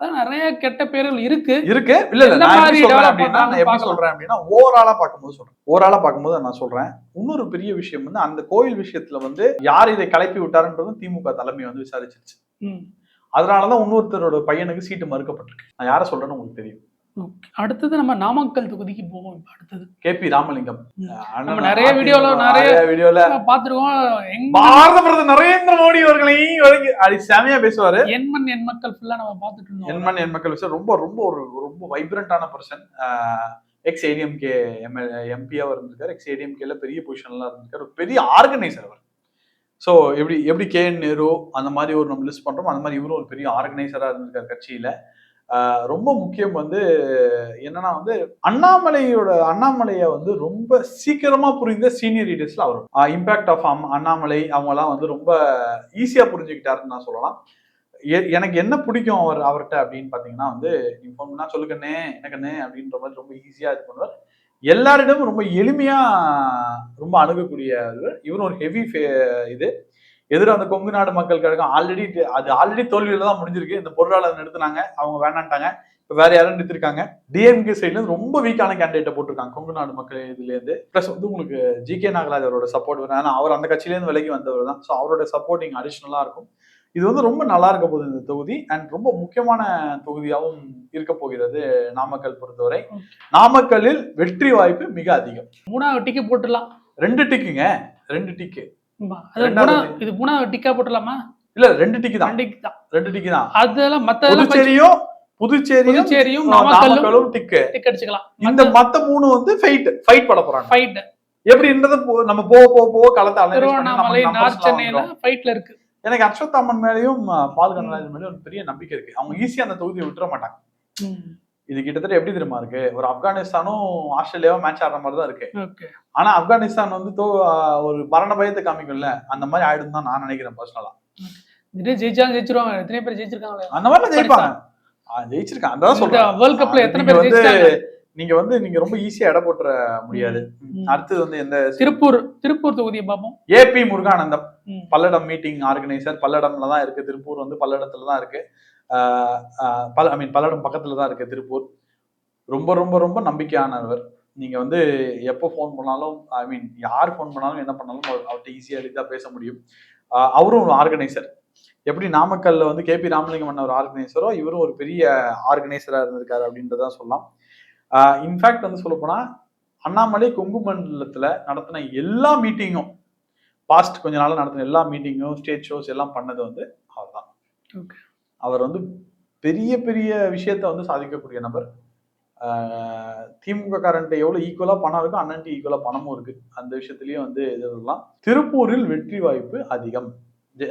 [SPEAKER 1] அதான் நிறைய கெட்ட பேர்கள் இருக்கு.
[SPEAKER 2] இருக்கு. இல்ல இல்ல நான் எப்படி சொல்றேன் அப்படின்னா நான் எப்படி சொல்றேன் அப்படின்னா ஓவராலா பார்க்கும்போது சொல்றேன். ஓவராலா பார்க்கும்போது நான் சொல்றேன். இன்னொரு பெரிய விஷயம் வந்து அந்த கோயில் விஷயத்துல வந்து யார் இதை கிளப்பி விட்டாருன்றதும் திமுக தலைமை வந்து விசாரிச்சிருச்சு. அதனாலதான் இன்னொருத்தரோட பையனுக்கு சீட்டு மறுக்கப்பட்டிருக்கு. நான் யாரை சொல்றேன்னு உங்களுக்கு தெரியும்.
[SPEAKER 1] அடுத்தது நம்ம நாமக்கல் தொகுதிக்கு போவோம் இப்ப அடுத்தது.
[SPEAKER 2] K P Ramalingam.
[SPEAKER 1] நம்ம நிறைய வீடியோல நிறைய-
[SPEAKER 2] வீடியோல
[SPEAKER 1] பாத்துருக்கோம்
[SPEAKER 2] பாரத பிரதமர் நரேந்திர மோடி அவர்களை வழங்கி அப்படி செமையா பேசுவாரு.
[SPEAKER 1] எண்மண் எண் மக்கள் ஃபுல்லா நம்ம பாத்துட்டு இருந்தோம்.
[SPEAKER 2] எண்மண் எண் மக்கள் ரொம்ப ரொம்ப ஒரு ரொம்ப வைப்ரண்டான பர்சன் எக்ஸ் ஏடிஎம்கே எம்எல் எம்பியா இருந்திருக்காரு. எக்ஸ் ஏடிஎம்கேல பெரிய பொசிஷன்லாம் இருந்திருக்காரு. ஒரு பெரிய ஆர்கனைசர் அவர். ஸோ எப்படி எப்படி கே என் நேரு அந்த மாதிரி ஒரு நம்ம லிஸ்ட் பண்றோம் அந்த மாதிரி இவரும் ஒரு பெரிய ஆர்கனைசரா இருந்திருக்காரு கட்சியில. ரொம்ப முக்கியம் வந்து என்னன்னா வந்து அண்ணாமலையோட அண்ணாமலையை வந்து ரொம்ப சீக்கிரமா புரிந்த சீனியர் லீடர்ஸ்ல அவர். இம்பாக்ட் ஆஃப் அண்ணாமலை அவங்கெல்லாம் வந்து ரொம்ப ஈஸியா புரிஞ்சுக்கிட்டாருன்னு நான் சொல்லலாம். எ- எனக்கு என்ன பிடிக்கும் அவர் அவர்கிட்ட அப்படின்னு பாத்தீங்கன்னா வந்து நீ ஃபோன் பண்ணா சொல்லுக்கண்ணே எனக்குண்ணே அப்படின்ற மாதிரி ரொம்ப ஈஸியா இது பண்ணுவார். எல்லாரிடமும் ரொம்ப எளிமையா ரொம்ப அணுகக்கூடிய இவர் ஒரு ஹெவி இது. எதிர அந்த கொங்கு நாடு மக்கள் கழகம் ஆல்ரெடி அது ஆல்ரெடி தோல்வியில தான் முடிஞ்சிருக்கு. இந்த பொருளாளர் நிறுத்தினாங்க. அவங்க வேணான்ட்டாங்க. இப்ப வேற யாரும் நிறுத்திருக்காங்க. டிஎம்கே சைட்ல இருந்து ரொம்ப வீக்கான கேண்டிடேட்டை போட்டிருக்காங்க. கொங்கு நாடு மக்கள் இதுல இருந்து பிளஸ் வந்து உங்களுக்கு ஜி கே நாகராஜ் அவரோட சப்போர்ட் வரும் ஏன்னா அவர் அந்த கட்சியில இருந்து விலகி வந்தவர் தான். ஸோ அவரோட சப்போர்ட்டிங் அடிஷ்னலா இருக்கும். இது வந்து ரொம்ப நல்லா இருக்க போகுது இந்த தொகுதி. அண்ட் ரொம்ப முக்கியமான தொகுதியாகவும் இருக்க போகிறது நாமக்கல் பொறுத்தவரை. நாமக்கல்லில் வெற்றி வாய்ப்பு மிக அதிகம்.
[SPEAKER 1] மூணாவது டிக்கெட் போட்டுடலாம்.
[SPEAKER 2] ரெண்டு டிக்குங்க ரெண்டு டிக்கு
[SPEAKER 1] இது மூணாவது டிக்கா போட்டுடலாமா?
[SPEAKER 2] இல்ல ரெண்டு டிக்கு தான்.
[SPEAKER 1] தான்.
[SPEAKER 2] ரெண்டு டிக்கு தான்.
[SPEAKER 1] அதெல்லாம் மத்ததெல்லாம்
[SPEAKER 2] புதுச்சேரியும் புதுச்சேரியும்
[SPEAKER 1] புதுச்சேரியும் நாமக்கல்லும்
[SPEAKER 2] டிக்கு.
[SPEAKER 1] டிக் அடிச்சுக்கலாம்.
[SPEAKER 2] இந்த மத்த மூணு வந்து ஃபைட் ஃபைட் பண்ண போறாங்க.
[SPEAKER 1] ஃபைட்
[SPEAKER 2] எப்படின்றது நம்ம போக போக போக நம்ம
[SPEAKER 1] திருவண்ணாமலை நார்த் சென்னையில. ஃபைட்ல இருக்கு.
[SPEAKER 2] எனக்கு அஸ்வத்தாமன் மேலயும் ஆ, பால் கனகராஜன் மேலயும் ஒரு பெரிய நம்பிக்கை இருக்கு. அவங்க ஈஸியா அந்த தொகுதியை விட்டுற மாட்டாங்க. இது கிட்டத்தட்ட எப்படி தெரியுமா இருக்கு? ஒரு ஆப்கானிஸ்தானும் ஆஸ்திரேலியாவும் மேட்ச் ஆடுற மாதிரி தான் இருக்கு. ஆனா ஆப்கானிஸ்தான் வந்து தோ ஒரு மரண பயத்தை காமிக்கும்ல அந்த மாதிரி ஆயிடும் தான் நான் நினைக்கிறேன் பர்சனலா
[SPEAKER 1] திடீர் ஜெயிச்சாலும் ஜெயிச்சிருவாங்க. எத்தனை பேர் ஜெயிச்சிருக்காங்களே?
[SPEAKER 2] அந்த மாதிரி ஜெயிப்பாங்க. ஆ, ஜெயிச்சிருக்கான் அதான் சொல்றேன்.
[SPEAKER 1] வேர்ல்ட் கப்ல எத்தனை பேர்
[SPEAKER 2] வந்து நீங்க வந்து நீங்க ரொம்ப ஈஸியா இட போட்டுற முடியாது. அடுத்தது வந்து எந்த
[SPEAKER 1] திருப்பூர் திருப்பூர் தொகுதியை பார்ப்போம்.
[SPEAKER 2] AP Muruganandam. Palladam meeting organiser பல்லடம்ல தான் இருக்கு. திருப்பூர் வந்து பல்லடத்துல தான் இருக்கு. பல ஐ மீன் பல்லடம் பக்கத்துல தான் இருக்கு திருப்பூர். ரொம்ப ரொம்ப ரொம்ப நம்பிக்கையானவர். நீங்க வந்து எப்போ ஃபோன் பண்ணாலும் ஐ மீன் யார் ஃபோன் பண்ணாலும் என்ன பண்ணாலும் அவர் அவர்கிட்ட ஈஸியா எளிதாக பேச முடியும். அவரும் ஒரு ஆர்கனைசர் எப்படி நாமக்கல்ல வந்து கேபி ராமலிங்கம் அண்ணன் ஒரு ஆர்கனைசரோ இவரும் ஒரு பெரிய ஆர்கனைசரா இருந்திருக்காரு அப்படின்றத சொல்லலாம். இன்ஃபேக்ட் வந்து சொல்ல போனா அண்ணாமலை கொங்கு மண்டலத்துல நடத்தின எல்லா மீட்டிங்கும் பாஸ்ட் கொஞ்ச நாளாக நடத்தின எல்லா மீட்டிங்கும் ஸ்டேஜ் ஷோஸ் எல்லாம் பண்ணது வந்து அவர்தான்.
[SPEAKER 1] தான்
[SPEAKER 2] அவர் வந்து பெரிய பெரிய விஷயத்த வந்து சாதிக்கக்கூடிய நபர். ஆஹ் திமுக காரன்ட்டு எவ்வளவு ஈக்குவலா பணம் இருக்கோ அண்ணன்ட்டு ஈக்குவலா பணமும் இருக்கு. அந்த விஷயத்துலேயும் வந்து இது சொல்லலாம் திருப்பூரில் வெற்றி வாய்ப்பு அதிகம்.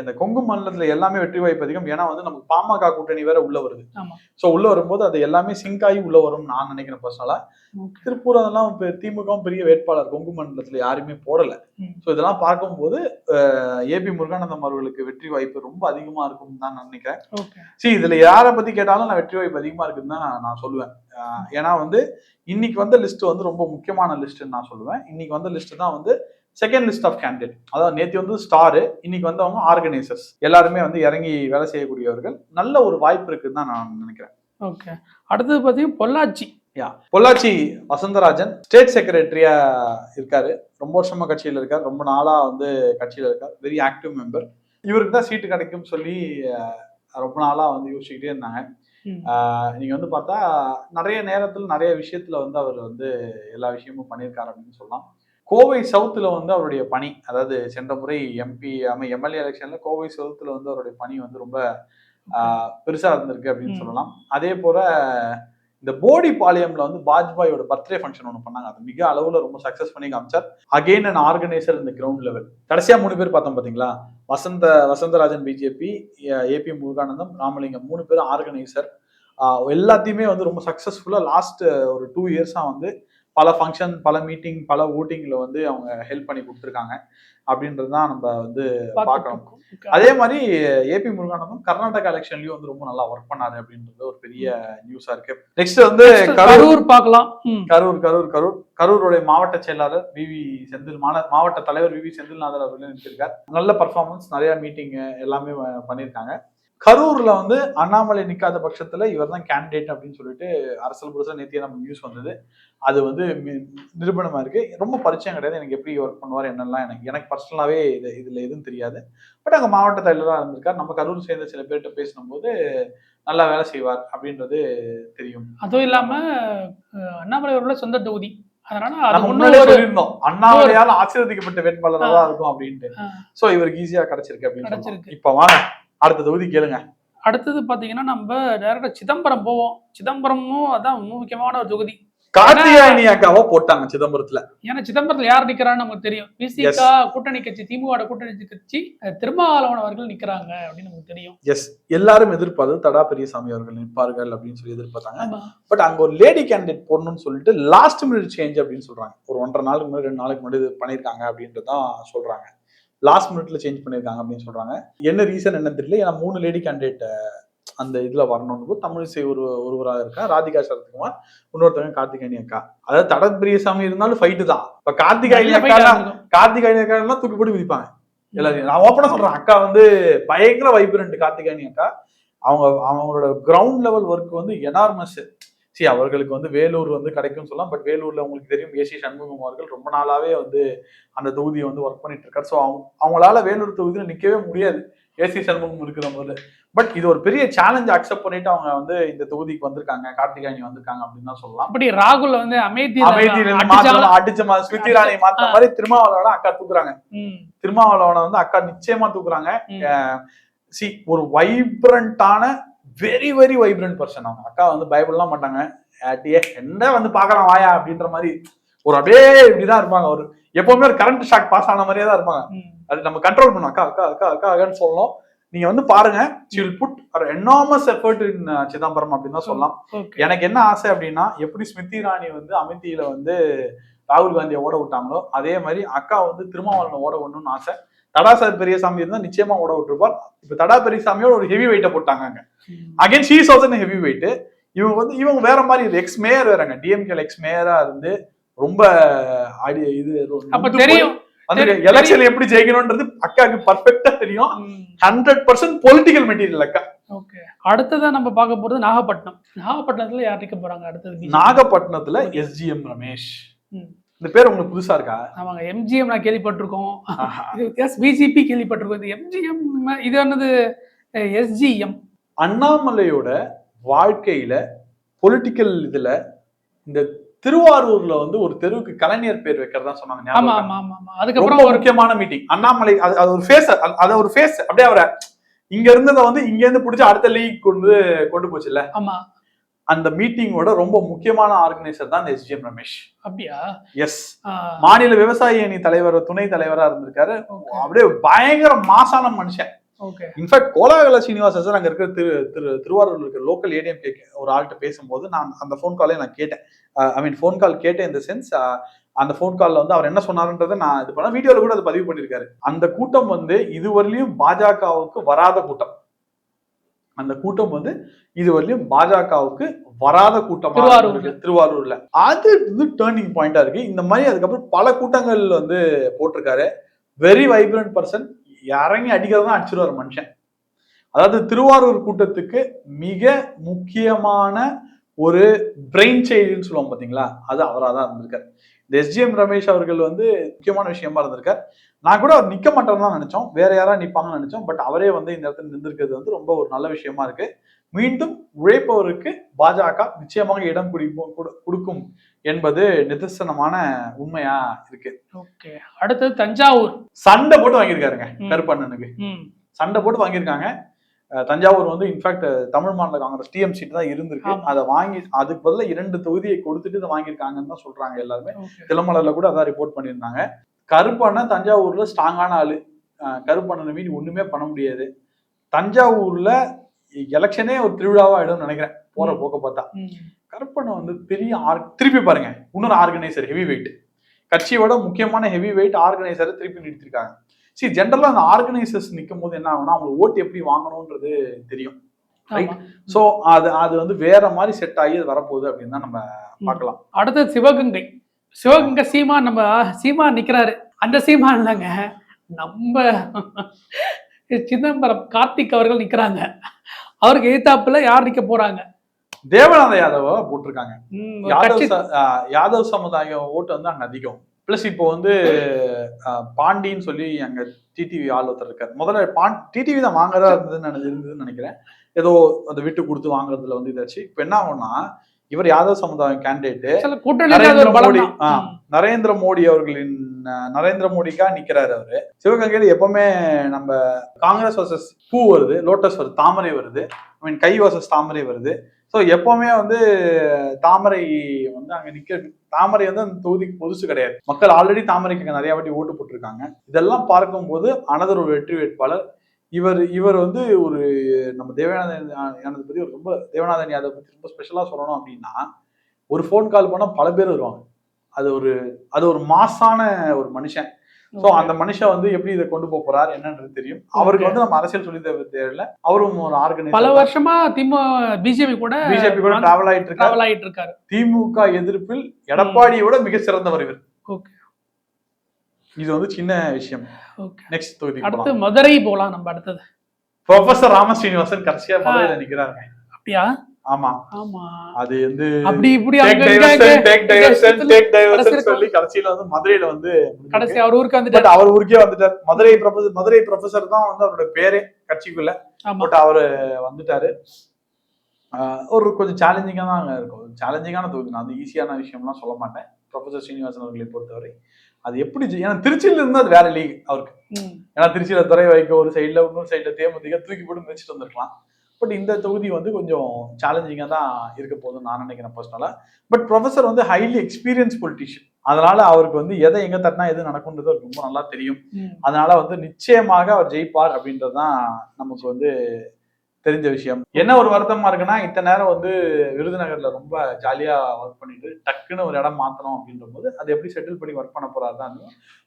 [SPEAKER 2] இந்த கொங்கு மண்டலத்துல எல்லாமே வெற்றி வாய்ப்பு அதிகம். ஏன்னா வந்து நமக்கு பாமக கூட்டணி வேற உள்ள வருது. சோ உள்ள வரும்போது அது எல்லாமே சிங்க் ஆகி உள்ள வரும்னு நான் நினைக்கிறேன் பர்சனலா. திருப்பூர் அதெல்லாம் திமுகவும் பெரிய வேட்பாளர். கொங்கு மண்டலத்துல யாருமே போடல. சோ இதெல்லாம் பார்க்கும்போது ஏபி முருகானந்தம் அவர்களுக்கு வெற்றி வாய்ப்பு ரொம்ப அதிகமா இருக்கும் தான் நான் நினைக்கிறேன். சரி இதுல யாரை பத்தி கேட்டாலும் நான் வெற்றி வாய்ப்பு அதிகமா இருக்குன்னு தான் நான் சொல்லுவேன். ஏன்னா வந்து இன்னைக்கு வந்த லிஸ்ட் வந்து ரொம்ப முக்கியமான லிஸ்ட்னு நான் சொல்லுவேன். இன்னைக்கு வந்த லிஸ்ட் தான் வந்து செகண்ட் லிஸ்ட் ஆஃப் கேண்டிடேட் அதாவது நேத்தி வந்து ஸ்டாரு இன்னைக்கு வந்தவங்க ஆர்கனைசர்ஸ் எல்லாருமே வந்து இறங்கி வேலை செய்யக்கூடியவர்கள். நல்ல ஒரு வாய்ப்பு இருக்குன்னு தான் நான் நினைக்கிறேன்.
[SPEAKER 1] ஓகே அடுத்தது பார்த்தீங்கன்னா பொள்ளாச்சி.
[SPEAKER 2] யா பொள்ளாச்சி வசந்தராஜன் ஸ்டேட் செக்ரட்டரியா இருக்காரு. ரொம்ப வருஷமா கட்சியில இருக்காரு. ரொம்ப நாளா வந்து கட்சியில இருக்கார். வெரி ஆக்டிவ் மெம்பர் இவருக்கு தான் சீட்டு கிடைக்கும் சொல்லி ரொம்ப நாளா வந்து யோசிச்சுக்கிட்டே இருந்தாங்க. நீங்க வந்து பார்த்தா நிறைய நேரத்துல நிறைய விஷயத்துல வந்து அவர் வந்து எல்லா விஷயமும் பண்ணியிருக்காரு அப்படின்னு சொல்லலாம். கோவை சவுத்துல வந்து அவருடைய பணி அதாவது சென்ற முறை எம்பி எம்எல்ஏ எலெக்ஷன்ல கோவை சவுத்துல வந்து அவருடைய பணி வந்து ரொம்ப ஆஹ், பெருசா இருந்திருக்கு அப்படின்னு. சொல்லலாம். அதே போல இந்த போடி பாளையம்ல வந்து வாஜ்பாயோட பர்த்டே ஃபங்க்ஷன் ஒன்று பண்ணாங்க. அது மிக அளவுல ரொம்ப சக்சஸ் பண்ணி காமிச்சார். அகெயின் அண்ட் ஆர்கனைசர் இந்த கிரவுண்ட் லெவல் கடைசியா மூணு பேர் பார்த்தோம் பாத்தீங்களா வசந்த வசந்தராஜன் பிஜேபி ஏபி முருகானந்தம் ராமலிங்கம் மூணு பேர் ஆர்கனைசர் எல்லாத்தையுமே வந்து ரொம்ப சக்சஸ்ஃபுல்லா லாஸ்ட் ஒரு டூ இயர்ஸா வந்து பல ஃபங்க்ஷன் பல மீட்டிங் பல ஓட்டிங்ல வந்து அவங்க ஹெல்ப் பண்ணி கொடுத்துருக்காங்க. அப்படின்றது தான் நம்ம வந்து பார்க்கணும். அதே மாதிரி ஏபி முருகானந்தம் கர்நாடகா எலெக்ஷன்லயும் வந்து ரொம்ப நல்லா ஒர்க் பண்ணாரு அப்படின்றது ஒரு பெரிய நியூஸா இருக்கு. நெக்ஸ்ட் வந்து கரூர்
[SPEAKER 1] பார்க்கலாம்.
[SPEAKER 2] கரூர் கரூர் கரூர். கரூருடைய மாவட்ட செயலாளர் விவி செந்தில் மாந மாவட்ட தலைவர் விவி செந்தில்நாதர் அவர்கள் நிறுத்திருக்கார் நல்ல பர்ஃபார்மன்ஸ் நிறைய மீட்டிங் எல்லாமே வ- பண்ணியிருக்காங்க. கரூர்ல வந்து அண்ணாமலை நிக்காத பட்சத்துல இவர் தான் கேண்டிடேட் அப்படின்னு சொல்லிட்டு அரசியல் புதுசாக நேத்தியே நம்ம நியூஸ் வந்தது. அது வந்து நிரூபணமா இருக்கு. ரொம்ப பரிச்சயம் கிடையாது. எனக்கு எப்படி ஒர்க் பண்ணுவார் என்னெல்லாம் எனக்கு எனக்கு பர்சனலாவே இது இதுல எதுவும் தெரியாது. பட் அங்க மாவட்ட தலைவராக இருந்திருக்கார். நம்ம கரூர் சேர்ந்த சில பேர்கிட்ட பேசினும்போது நல்லா வேலை செய்வார் அப்படின்றது தெரியும்.
[SPEAKER 1] அதுவும் இல்லாம அண்ணாமலை அவர்களோட சொந்த தொகுதி.
[SPEAKER 2] அண்ணாமலையால ஆசீர்வதிக்கப்பட்ட வேட்பாளரா தான் இருக்கும் அப்படின்ட்டு. சோ இவருக்கு ஈஸியா கிடைச்சிருக்கு அப்படின்னு. இப்ப வாங்க. அடுத்த தொகுதி கேளுங்க.
[SPEAKER 1] அடுத்தது பாத்தீங்கன்னா நம்ம டேரக்டா சிதம்பரம் போவோம். சிதம்பரமும் அதான் முக்கியமான ஒரு தொகுதி.
[SPEAKER 2] கார்த்திகாயனி அக்காவை போட்டாங்க சிதம்பரத்துல.
[SPEAKER 1] ஏன்னா சிதம்பரத்துல யார் நிக்கிறான்னு நமக்கு தெரியும். பிசிகா கூட்டணி கட்சி திமுக கூட்டணி கட்சி திருமாவளவன் அவர்கள் நிக்கிறாங்க அப்படின்னு நமக்கு தெரியும்.
[SPEAKER 2] எஸ் எல்லாரும் எதிர்பார்த்தது தடா பெரியசாமி அவர்கள் நிற்பார்கள் அப்படின்னு சொல்லி எதிர்பார்த்தாங்க. பட் அங்க ஒரு லேடி கேண்டிடேட் போடணும்னு சொல்லிட்டு லாஸ்ட் மினிட் சேஞ்ச் அப்படின்னு சொல்றாங்க. ஒரு ஒன்றரை நாளுக்கு முன்னாடி ரெண்டு நாளுக்கு முன்னாடி இது பண்ணியிருக்காங்க அப்படின்ட்டு தான் சொல்றாங்க. லாஸ்ட் மினிட்ல சேஞ்ச் பண்ணியிருக்காங்க அப்படின்னு சொல்றாங்க. என்ன ரீசன் என்ன தெரியல. ஏன்னா மூணு லேடி கேண்டிடேட் அந்த இதுல வரணும்னு தமிழிசை ஒரு ஒருவராக இருக்கா ராதிகா சரத்குமார் இன்னொருத்தவங்க கார்த்திகேயனி அக்கா. அதாவது தட பெரியசாமி இருந்தாலும் ஃபைட்டு தான். இப்ப
[SPEAKER 1] fight
[SPEAKER 2] அக்கா. கார்த்திகாயனி அக்கா தூக்கி போட்டு மிதிப்பாங்க. எல்லாரையும் நான் ஓப்பனா சொல்றேன். அக்கா வந்து பயங்கர வைப்ரண்ட் கார்த்திகாயனி அக்கா. அவங்க அவங்களோட கிரவுண்ட் லெவல் ஒர்க் வந்து எனார்மஸ் சி அவர்களுக்கு வந்து வேலூர் வந்து கிடைக்கும்னு சொல்லலாம். பட் வேலூர்ல உங்களுக்கு தெரியும் ஏசி சண்முகம் அவர்கள் ரொம்ப நாளாவே வந்து அந்த தொகுதியை வந்து ஒர்க் பண்ணிட்டு இருக்காரு. ஸோ அவங்க அவங்களால வேலூர் தொகுதியில நிக்கவே முடியாது. ஏசி சண்முகம் இருக்கிற போது பட் இது ஒரு பெரிய சேலஞ்ச் அக்செப்ட் பண்ணிட்டு அவங்க வந்து இந்த தொகுதிக்கு வந்திருக்காங்க. கார்த்திகாயனி வந்திருக்காங்க அப்படின்னு தான் சொல்லலாம்.
[SPEAKER 1] அப்படி ராகுல் வந்து அமைதி
[SPEAKER 2] அமைதியில அடிச்ச மாதிரி ஸ்மிருதி இராணி மாத்திர மாதிரி திருமாவளவனை அக்கா தூக்குறாங்க. திருமாவளவனை வந்து அக்கா நிச்சயமா தூக்குறாங்க. சி ஒரு வைப்ரண்டான வெரி வெரி வைப்ரண்ட் பர்சன் அவங்க. அக்கா வந்து பயப்படலாம் மாட்டாங்க. ஆட்டியே என்ன வந்து பார்க்கலாம் வாயா அப்படின்ற மாதிரி ஒரு அப்படியே இப்படிதான் இருப்பாங்க. ஒரு எப்பவுமே ஒரு கரண்ட் ஷாக் பாஸ் ஆன மாதிரியே தான் இருப்பாங்க. அது நம்ம கண்ட்ரோல் பண்ணணும் அக்கா அக்கா அக்கா அக்கா அக்கான்னு சொல்லணும். நீங்க வந்து பாருங்க. ஷி வில் புட் ஒரு எனாமஸ் எஃபர்ட் இன் சிதம்பரம் அப்படின்னு தான் சொல்லலாம். எனக்கு என்ன ஆசை அப்படின்னா எப்படி ஸ்மிருதி இராணி வந்து அமித்தியில வந்து ராகுல் காந்தியை ஓட விட்டாங்களோ அதே மாதிரி அக்கா வந்து திருமாவளவனை ஓட விடணும்னு ஆசை. தடா சார் பெரியசாமி இருந்தா நிச்சயமா ஓட விட்டுருப்பார். இப்ப தடா பெரியசாமியோட ஒரு ஹெவி வெயிட்ட போட்டாங்க again she's also heavy weight இவங்க வந்து இவங்க வேற மாதிரி எக்ஸ் மேயர் வேறங்க. டிஎம்கே எக்ஸ் மேயரா இருந்து ரொம்ப அடி இது
[SPEAKER 1] தெரியும்.
[SPEAKER 2] எலெக்ஷன் எப்படி ஜெயிக்கணும்ன்றது அக்காவுக்கு பர்ஃபெக்டா தெரியும். ஹண்ட்ரட் பர்சன்ட் பொலிட்டிக்கல் மெட்டீரியல் அக்கா.
[SPEAKER 1] ஓகே. அடுத்ததா நம்ம பார்க்க போறது நாகப்பட்டினம். நாகப்பட்டினத்துல யார் நிக்க போறாங்க? அடுத்தது?
[SPEAKER 2] நாகப்பட்டினத்துல எஸ்ஜிஎம் ரமேஷ். இந்த பேர் உங்களுக்கு புதுசா இருக்கா?
[SPEAKER 1] ஆமாங்க எம்ஜிஎம் நான் கேள்விப்பட்டிருக்கோம். எஸ் பிஜேபி கேள்விப்பட்டிருக்கோம். இது எம்ஜிஎம் இது என்னது? எஸ்ஜிஎம்
[SPEAKER 2] அண்ணாமலையோட வாழ்க்கையில பொலிட்டிக்கல் இதுல இந்த திருவாரூர்ல வந்து ஒரு தெருவுக்கு கலைஞர் பேர் வைக்கிறதா சொன்னாங்க
[SPEAKER 1] ஆமா? ஆமா ஆமா அதுக்கப்புறம் ஒரு
[SPEAKER 2] முக்கியமான மீட்டிங் அண்ணாமலை அது அது ஒரு ஃபேஸ் அது ஒரு ஃபேஸ் அப்படியே அவரை இங்க இருந்ததை வந்து இங்க இருந்து பிடிச்சி அடுத்த லீக் கொண்டு கொண்டு போச்சுல்ல?
[SPEAKER 1] ஆமா.
[SPEAKER 2] அந்த மீட்டிங்கோட ரொம்ப முக்கியமான ஆர்கனைசர் தான் இந்த எஸ்ஜிஎம் ரமேஷ்.
[SPEAKER 1] அப்படியா?
[SPEAKER 2] எஸ் மாநில விவசாயி அணி தலைவர் துணை தலைவரா இருந்திருக்காரு. அப்படியே பயங்கர மாசான மனுஷன். இன்ஃபேக்ட் கோலாகல சீனிவாசன் சார் அங்க இருக்கிற திரு திரு திருவாரூர்ல இருக்கிற லோக்கல் ஏடிஎம் ஒரு ஆள்கிட்ட பேசும்போது நான் அந்த ஃபோன் காலே நான் கேட்டேன். ஐ மீன் ஃபோன் கால் கேட்டேன் இந்த சென்ஸ் அந்த ஃபோன் கால்ல வந்து அவர் என்ன சொன்னாருன்றதை நான் இது பண்ண வீடியோல கூட அது பதிவு பண்ணியிருக்காரு. அந்த கூட்டம் வந்து இதுவரையிலும் பாஜகவுக்கு வராத கூட்டம். அந்த கூட்டம் வந்து இதுவரையிலும் பாஜகவுக்கு வராத கூட்டமா
[SPEAKER 1] திருவாரூர்ல.
[SPEAKER 2] திருவாரூர்ல. அது வந்து டேர்னிங் பாயிண்டா இருக்கு. இந்த மாதிரி அதுக்கப்புறம் பல கூட்டங்கள் வந்து போட்டிருக்காரு. வெரி வைப்ரண்ட் பர்சன் இறங்கி அடிக்கிறது அடிச்சிருவார் மனுஷன். அதாவது திருவாரூர் கூட்டத்துக்கு மிக முக்கியமான ஒரு பிரெயின் சைல்டுன்னு சொல்லுவோம் பாத்தீங்களா? அது அவராக தான் இருந்திருக்காரு. இந்த எஸ்ஜிஎம் ரமேஷ் அவர்கள் வந்து முக்கியமான விஷயமா இருந்திருக்கார். நான் கூட அவர் நிக்க மாட்டேன்னு தான் நினைச்சோம். வேற யாரா நிப்பாங்கன்னு நினைச்சோம். பட் அவரே வந்து இந்த இடத்துல நின்றுருக்கிறது வந்து ரொம்ப ஒரு நல்ல விஷயமா இருக்கு. மீண்டும் உழைப்பவருக்கு பாஜக நிச்சயமாக இடம் குடிப்போம் கொடு- கொடுக்கும் என்பது நிதர்சனமான உண்மையா இருக்கு.
[SPEAKER 1] ஓகே. அடுத்தது தஞ்சாவூர்.
[SPEAKER 2] சண்டை போட்டு வாங்கியிருக்காருங்க. கருப்பண்ணனுக்கு. சண்டை போட்டு வாங்கியிருக்காங்க. தஞ்சாவூர் வந்து இன்ஃபேக்ட் தமிழ் மாநில காங்கிரஸ் டிஎம் சீட் தான் இருந்திருக்கு. அதை வாங்கி அதுக்கு பதிலா இரண்டு தொகுதியை கொடுத்துட்டு இதை வாங்கியிருக்காங்கன்னு தான் சொல்றாங்க எல்லாருமே. திலமலர்ல கூட அதான் ரிப்போர்ட் பண்ணியிருந்தாங்க. கருப்பண்ணன் தஞ்சாவூர்ல ஸ்ட்ராங்கான ஆளு. கருப்பண்ணனை மீறி ஒண்ணுமே பண்ண முடியாது. தஞ்சாவூர்ல எலெக்ஷனே ஒரு திருவிழாவா ஆயிடும்னு நினைக்கிறேன். போற. போக்க பார்த்தா.
[SPEAKER 1] ம்.
[SPEAKER 2] கருப்பண்ணன் வந்து பெரிய ஆர் திருப்பி பாருங்க. இன்னொரு ஆர்கனைசர் ஹெவி வெயிட் கட்சியோட முக்கியமான ஹெவி வெயிட் ஆர்கனைசரை திருப்பி நிறுத்திருக்காங்க சரி ஜென்ரலா அந்த ஆர்கனைசர்ஸ் நிற்கும் போது என்ன ஆகும்னா அவங்க ஓட்டு எப்படி வாங்கணும்ன்றது தெரியும்.
[SPEAKER 1] ஆமா.
[SPEAKER 2] சோ அது அது வந்து வேற மாதிரி செட் ஆகி அது வரப்போகுது அப்படின்னு தான் நம்ம பார்க்கலாம்.
[SPEAKER 1] அடுத்தது சிவகங்கை. சிவகங்கை சீமா நம்ம சீமா நிக்கிறாரு. அந்த சீமா இல்லைங்க. நம்ம சிதம்பரம் கார்த்திக் அவர்கள் நிக்கிறாங்க. அவருக்கு எதிர்த்தாப்புல யார் நிக்க போறாங்க?
[SPEAKER 2] தேவநாத யாதவ போட்டிருக்காங்க. யாதவ் யாதவ் சமுதாயம் ஓட்டு வந்து அங்க அதிகம். பிளஸ் இப்போ வந்து பாண்டின்னு சொல்லி அங்க டிடிவி ஆள் ஒருத்தர் இருக்காரு. முதல்ல பாண்ட் டிடிவி தான் வாங்கறதா இருந்ததுன்னு இருந்ததுன்னு நினைக்கிறேன். ஏதோ அந்த விட்டு கொடுத்து வாங்குறதுல வந்து இதாச்சு. இப்போ என்ன ஆகும்னா இவர் யாதவ் சமுதாயம் கேண்டிடேட் நரேந்திர மோடி. நரேந்திர மோடி அவர்களின் நரேந்திர மோடிக்கா நிக்கிறாரு அவரு. சிவகங்கையில எப்பவுமே நம்ம காங்கிரஸ் வர்சஸ் பூ வருது லோட்டஸ் வருது தாமரை வருது. ஐ மீன் கை வர்சஸ் தாமரை வருது. ஸோ எப்பவுமே வந்து தாமரை வந்து அங்கே நிற்க தாமரை வந்து அந்த தொகுதிக்கு புதுசு கிடையாது. மக்கள் ஆல்ரெடி தாமரைக்கு நிறைய வாட்டி ஓட்டு போட்டிருக்காங்க. இதெல்லாம் பார்க்கும்போது அனதர் ஒரு வெற்றி வேட்பாளர். இவர் இவர் வந்து ஒரு நம்ம தேவநாதன் யானதை பத்தி ஒரு ரொம்ப தேவநாதன் யாதவ் பத்தி ரொம்ப ஸ்பெஷலாக சொல்லணும் அப்படின்னா ஒரு ஃபோன் கால் போனால் பல பேர் வருவாங்க. அது ஒரு அது ஒரு மாசான ஒரு மனுஷன். சோ அந்த மனுஷன் வந்து எப்படி இதை கொண்டு போக போறாரு என்னன்றது தெரியும். அவருக்கு. வந்து நம்ம அரசியல் சொல்லி தேவை தேவையில்ல. அவரும் ஒரு
[SPEAKER 1] பல
[SPEAKER 2] ஆர்கனைசர்
[SPEAKER 1] வருஷமா திமு பிஜேபி கூட
[SPEAKER 2] பிஜேபி கூட டிராவல் ஆயிட்டு இருக்காரு.
[SPEAKER 1] ஆயிட்டு இருக்காரு.
[SPEAKER 2] திமுக எதிர்ப்பில் எடப்பாடியை விட மிக சிறந்தவர் இவர்.
[SPEAKER 1] ஓகே
[SPEAKER 2] இது வந்து சின்ன விஷயம். நெக்ஸ்ட் தொகுதி
[SPEAKER 1] அடுத்து மதுரை போலாம் நம்ம அடுத்தது.
[SPEAKER 2] ப்ரொஃபசர் ராம ஸ்ரீனிவாசன் கடைசியா மதுரையில நிக்கிறாங்க
[SPEAKER 1] அப்படியா?
[SPEAKER 2] ஆமா.
[SPEAKER 1] ஆமா.
[SPEAKER 2] அது வந்து
[SPEAKER 1] அப்படி இப்படி
[SPEAKER 2] சொல்லி கடைசியில வந்து மதுரையில வந்து
[SPEAKER 1] கடைசி அவர் ஊருக்கு வந்துட்டு
[SPEAKER 2] பட் அவர் ஊருக்கே வந்துட்டார். மதுரை ப்ரொஃபசர் மதுரை ப்ரொஃபசர் தான் வந்து அவரோட பேரே கட்சிக்குள்ள. பட் அவரு வந்துட்டாரு. ஒரு கொஞ்சம் சேலஞ்சிங்கா தான் அங்க இருக்கும் சேலஞ்சிங்கான தொகுதி. நான் வந்து ஈஸியான விஷயம்லாம் சொல்ல மாட்டேன். ப்ரொஃபசர் ஸ்ரீனிவாசன் அவர்களை பொறுத்தவரை. அது எப்படி ஏன்னா திருச்சியில இருந்து அது வேற லீக் அவருக்கு. ஏன்னா திருச்சியில துறை வைக்க ஒரு சைடுல இன்னொரு சைடுல தேமுதிக தூக்கி போட்டு மிதிச்சிட்டு வந்திருக்கலாம். பட் இந்த தொகுதி வந்து கொஞ்சம் சேலஞ்சிங்கா தான் இருக்க போகுதுன்னு நான் நினைக்கிறேன் பர்சனலா பட் ப்ரொஃபசர் வந்து ஹைலி எக்ஸ்பீரியன்ஸ் பொலிட்டிஷியன் அதனால அவருக்கு வந்து எதை எங்க தட்டினா எது நடக்கும்ன்றது அவருக்கு ரொம்ப நல்லா தெரியும். அதனால வந்து நிச்சயமாக அவர் ஜெயிப்பார் அப்படின்றது தான் நமக்கு வந்து தெரிஞ்ச விஷயம். என்ன ஒரு வருத்தமா இருக்குன்னா இத்தனை நேரம் வந்து விருதுநகர்ல ரொம்ப ஜாலியா ஒர்க் பண்ணிட்டு டக்குன்னு ஒரு இடம் மாத்தணும் அப்படின்ற போது அது எப்படி செட்டில் பண்ணி ஒர்க் பண்ண போறாரு தான்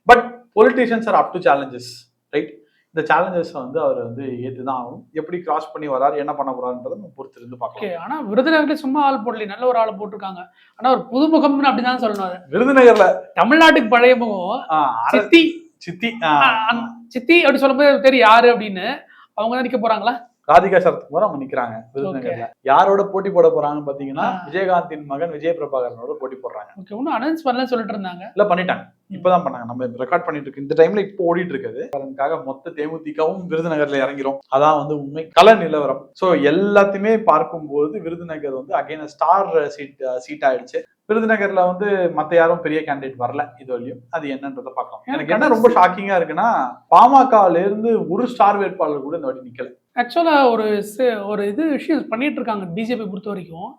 [SPEAKER 2] but politicians are up to challenges right இந்த சேலஞ்சஸ் வந்து அவர் வந்து ஏத்துதான் ஆகும் எப்படி கிராஸ் பண்ணி வராரு என்ன பண்ண போறாருன்றதை நம்ம பொறுத்து இருந்து
[SPEAKER 1] ஓகே
[SPEAKER 2] பார்க்கலாம்
[SPEAKER 1] ஆனா விருதுநகர்ல சும்மா ஆள் போடல நல்ல ஒரு ஆள் போட்டிருக்காங்க. ஆனா ஒரு புதுமுகம்னு அப்படிதான் சொல்லணும் அது.
[SPEAKER 2] விருதுநகர்ல
[SPEAKER 1] தமிழ்நாட்டுக்கு பழைய முகம் சித்தி.
[SPEAKER 2] சித்தி
[SPEAKER 1] சித்தி அப்படி சொல்லும்போது தெரியும் யாரு அப்படின்னு. அவங்க தான் நிக்க போறாங்களா?
[SPEAKER 2] ராதிகா சரத்குமார் அவங்க நிக்கிறாங்க விருதுநகர்ல. யாரோட போட்டி போட போறாங்கன்னு பாத்தீங்கன்னா. விஜயகாந்தின் மகன் விஜய் பிரபாகரனோட போட்டி போடுறாங்க.
[SPEAKER 1] ஓகே ஒன்னும் அனௌன்ஸ் பண்ணல சொல்லிட்டு இருந்தாங்க.
[SPEAKER 2] இல்ல பண்ணிட்டாங்க. இப்பதான் பண்ணாங்க. நம்ம ரெக்கார்ட் பண்ணிட்டு இருக்கு. இந்த டைம்ல இப்போ ஓடிட்டு இருக்குது. அதற்காக மொத்த தேமுதிகவும் விருதுநகர்ல இறங்கிறோம். அதான் வந்து உண்மை. கள நிலவரம். சோ எல்லாத்தையுமே பார்க்கும்போது விருதுநகர் வந்து அகைன் ஸ்டார் சீட் சீட் ஆயிடுச்சு. விருதுநகர்ல வந்து மத்த யாரும் பெரிய கேண்டிடேட் வரல இது வரையும் அது என்னன்றதை பார்க்கலாம். எனக்கு என்ன ரொம்ப ஷாக்கிங்கா இருக்குன்னா பாமகல இருந்து ஒரு ஸ்டார் வேட்பாளர் கூட இந்த வாட்டி நிக்கல.
[SPEAKER 1] ஆக்சுவலாக ஒரு ஒரு இது விஷயம் பண்ணிகிட்டு இருக்காங்க பிஜேபி பொறுத்த வரைக்கும்.